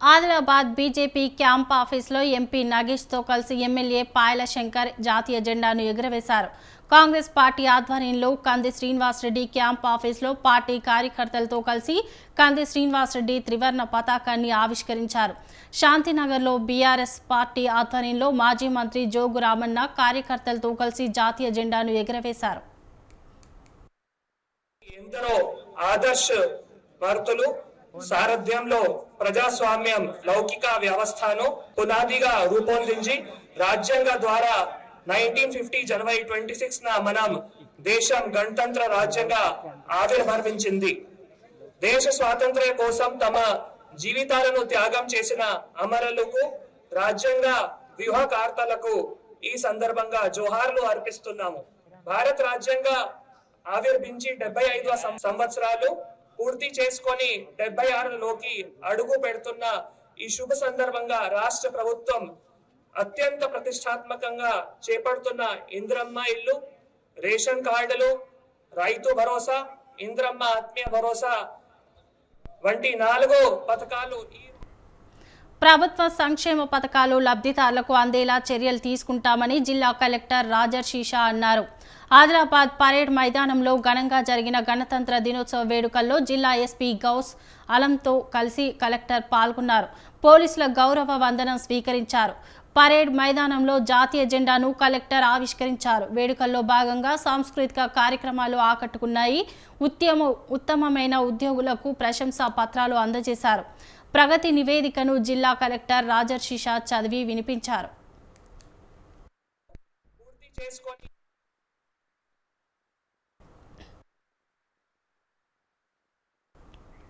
Adilabad BJP camp ఆఫీస్లో MP నగేష్తో కలిసి ఎమ్మెల్యే పాయల శంకర్ జాతీయ జెండాను ఎగురవేశారు. కాంగ్రెస్ పార్టీ ఆధ్వర్యంలో కంది శ్రీనివాసరెడ్డి క్యాంప్ ఆఫీసులో పార్టీ కార్యకర్తలతో కలిసి కంది శ్రీనివాసరెడ్డి త్రివర్ణ పతాకాన్ని ఆవిష్కరించారు. శాంతినగర్లో బీఆర్ఎస్ పార్టీ ఆధ్వర్యంలో మాజీ మంత్రి జోగు రామన్న కార్యకర్తలతో కలిసి జాతీయ జెండాను ఎగురవేశారు. ఎందరో ఆదర్శ భారతులు సారథ్యంలో ప్రజాస్వామ్యం లౌకిక వ్యవస్థను పునాదిగా రూపొందించి రాజ్యాంగ ద్వారా nineteen fifty January twenty six న మనం దేశం గణతంత్ర రాజ్యంగా ఆవిర్భవించింది. దేశ స్వాతంత్ర్యం కోసం తమ జీవితాలను త్యాగం చేసిన అమరులకు రాజ్యాంగ వ్యూహకార్తలకు ఈ సందర్భంగా జోహార్లు అర్పిస్తున్నాము. భారత రాజ్యాంగ ఆవిర్భించి డెబ్బై ఐదు సంవత్సరాలు పూర్తి చేసుకొని డెబ్బై ఆరులోకి అడుగు పెడుతున్న ఈ శుభ సందర్భంగా రాష్ట్ర ప్రభుత్వం అత్యంత ప్రతిష్టాత్మకంగా చేపడుతున్న ఇంద్రమ్మ ఇల్లు రేషన్ కార్డులు రైతు భరోసా ఇంద్రమ్మ ఆత్మీయ భరోసా వంటి నాలుగు పథకాలు ఈ ప్రభుత్వ సంక్షేమ పథకాలు లబ్ధిదారులకు అందేలా చర్యలు తీసుకుంటామని జిల్లా కలెక్టర్ రాజర్షీషా అన్నారు. ఆదిలాబాద్ పరేడ్ మైదానంలో ఘనంగా జరిగిన గణతంత్ర దినోత్సవ వేడుకల్లో జిల్లా ఎస్పీ గౌస్ అలంతో కలిసి కలెక్టర్ పాల్గొన్నారు. పోలీసుల గౌరవ వందనం స్వీకరించారు. పరేడ్ మైదానంలో జాతీయ జెండాను కలెక్టర్ ఆవిష్కరించారు. వేడుకల్లో భాగంగా సాంస్కృతిక కార్యక్రమాలు ఆకట్టుకున్నాయి. ఉత్తమ ఉత్తమమైన ఉద్యోగులకు ప్రశంసా పత్రాలు అందజేశారు. ప్రగతి నివేదికను జిల్లా కలెక్టర్ రాజర్షిషా చదివి వినిపించారు. చేసుకొని